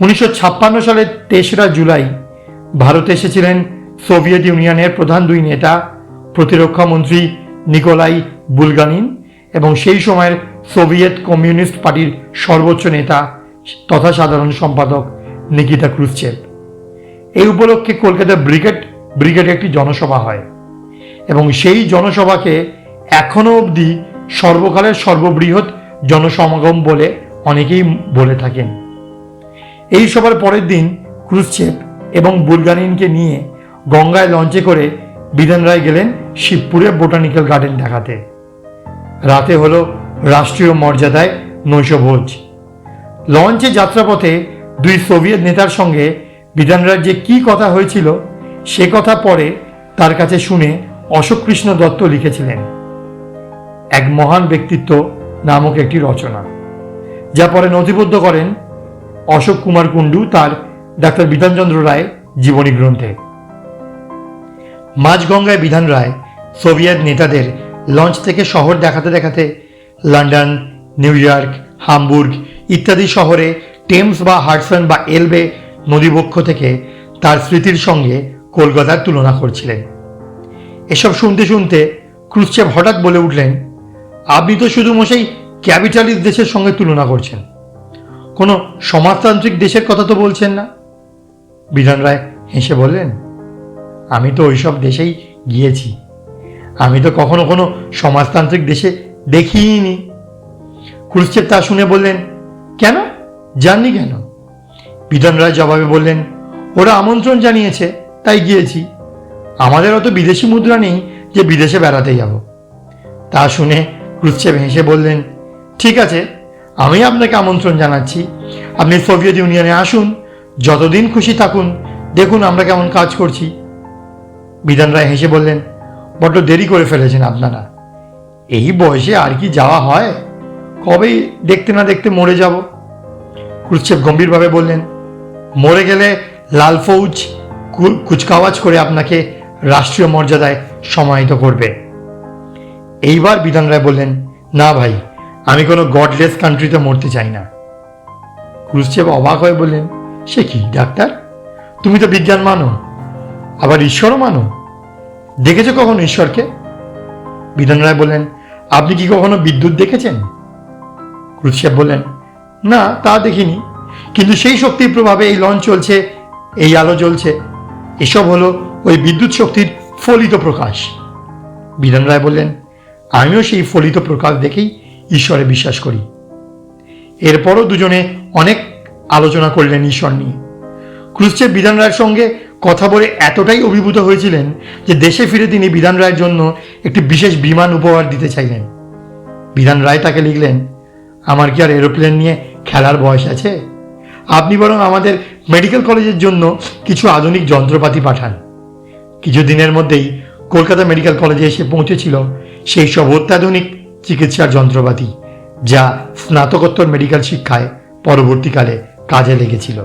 উনিশশো ছাপ্পান্ন সালের তেসরা জুলাই ভারতে এসেছিলেন সোভিয়েত ইউনিয়নের প্রধান দুই নেতা প্রতিরক্ষা মন্ত্রী নিকোলাই বুলগানিন এবং সেই সময়ের সোভিয়েত কমিউনিস্ট পার্টির সর্বোচ্চ নেতা তথা সাধারণ সম্পাদক নিকিতা ক্রুসচেভ এই উপলক্ষে কলকাতা ব্রিগেড, ব্রিগেডে একটি জনসভা হয় এবং সেই জনসভাকে এখনও অবধি সর্বকালের সর্ববৃহৎ জনসমাগম বলে অনেকেই বলে থাকেন। এই সভার পরের দিন ক্রুসচেভ এবং বুলগানিনকে নিয়ে গঙ্গায় লঞ্চে করে বিধান রায় গেলেন শিবপুরে বোটানিক্যাল গার্ডেন দেখাতে। রাতে হলো রাষ্ট্রীয় মর্যাদায় নৈশভোজ। লঞ্চে যাত্রাপথে দুই সোভিয়েত নেতার সঙ্গে বিধান রায়ের যে কী কথা হয়েছিল, সে কথা পরে তার কাছে শুনে অশোক কৃষ্ণ দত্ত লিখেছিলেন, এক মহান ব্যক্তিত্ব নামক একটি রচনা, যা পরে নথিবদ্ধ করেন অশোক কুমার কুণ্ডু তার ডাক্তার বিধানচন্দ্র রায় জীবনী গ্রন্থে। মাঝগঙ্গায় বিধান রায় সোভিয়েত নেতাদের লঞ্চ থেকে শহর দেখাতে দেখাতে লন্ডন, নিউ ইয়র্ক, হামবুর্গ ইত্যাদি শহরে টেমস বা হাডসন বা এলবে নদীবক্ষ থেকে তার স্মৃতির সঙ্গে কলকাতার তুলনা করছিলেন। এসব শুনতে শুনতে ক্রুশ্চেভ হঠাৎ বলে উঠলেন, আপনি তো শুধু মশাই ক্যাপিটালিস্ট দেশের সঙ্গে তুলনা করছেন। কোনো সমাজতান্ত্রিক দেশের কথা তো বলছেন না। বিধান রায় হেসে বললেন, আমি তো ওইসব দেশেই গিয়েছি। আমি তো কখনো কোনো সমাজতান্ত্রিক দেশে দেখিনি। ক্রুশ্চেভ তা শুনে বললেন, কেন? জাননি কেন? বিধান রায় জবাবে বললেন, ওরা আমন্ত্রণ জানিয়েছে, তাই গিয়েছি। আমাদের অত বিদেশি মুদ্রা নেই যে বিদেশে বেড়াতে যাব। তা শুনে ক্রুশ্চেভ হেসে বললেন, ঠিক আছে আমি আপনাকে আমন্ত্রণ জানাচ্ছি। আপনি সোভিয়েত ইউনিয়নে আসুন, যতদিন খুশি থাকুন, দেখুন আমরা কেমন কাজ করছি। বিধান রায় হেসে বললেন, বড্ড দেরি করে ফেলেছেন আপনারা। এই বয়সে আর কি যাওয়া হয়? কবেই দেখতে না দেখতে মরে যাব? ক্রুশ্চেভ গম্ভীরভাবে বললেন, মরে গেলে লাল ফৌজ কুচকাওয়াজ করে আপনাকে রাষ্ট্রীয় মর্যাদায় সমাহিত করবে। এইবার বিধান রায় বললেন, না ভাই আমি কোনো গডলেস কান্ট্রিতে মরতে চাই না। ক্রুশ্চেভ অবাক হয়ে বললেন, সে কি, ডাক্তার? তুমি তো বিজ্ঞান মানো, আবার ঈশ্বরও মানো। দেখেছ কখনো ঈশ্বরকে? বিধান রায় বললেন, আপনি কি কখনো বিদ্যুৎ দেখেছেন? ক্রুশ্চেভ বললেন, না, তা দেখিনি। কিন্তু সেই শক্তির প্রভাবে এই লঞ্চ চলছে, এই আলো জ্বলছে। এসব হলো ওই বিদ্যুৎ শক্তির ফলিত প্রকাশ। বিধান রায় বললেন, আমিও সেই ফলিত প্রকাশ দেখেই ঈশ্বরে বিশ্বাস করি। এরপরও দুজনে অনেক আলোচনা করলেন ঈশ্বর নিয়ে। ক্রুশ্চেভ বিধান রায়ের সঙ্গে কথা বলে এতটাই অভিভূত হয়েছিলেন যে দেশে ফিরে তিনি বিধান রায়ের জন্য একটি বিশেষ বিমান উপহার দিতে চাইলেন। বিধান রায় তাকে লিখলেন, আমার কি আর এরোপ্লেন নিয়ে খেলার বয়স আছে? আপনি বরং আমাদের মেডিকেল কলেজের জন্য কিছু আধুনিক যন্ত্রপাতি পাঠান। কিছু দিনের মধ্যেই কলকাতা মেডিকেল কলেজে এসে পৌঁছেছিল সেই সব অত্যাধুনিক চিকিৎসার যন্ত্রপাতি যা স্নাতকোত্তর মেডিকেল শিক্ষায় পরবর্তীকালে কাজে লেগেছিল।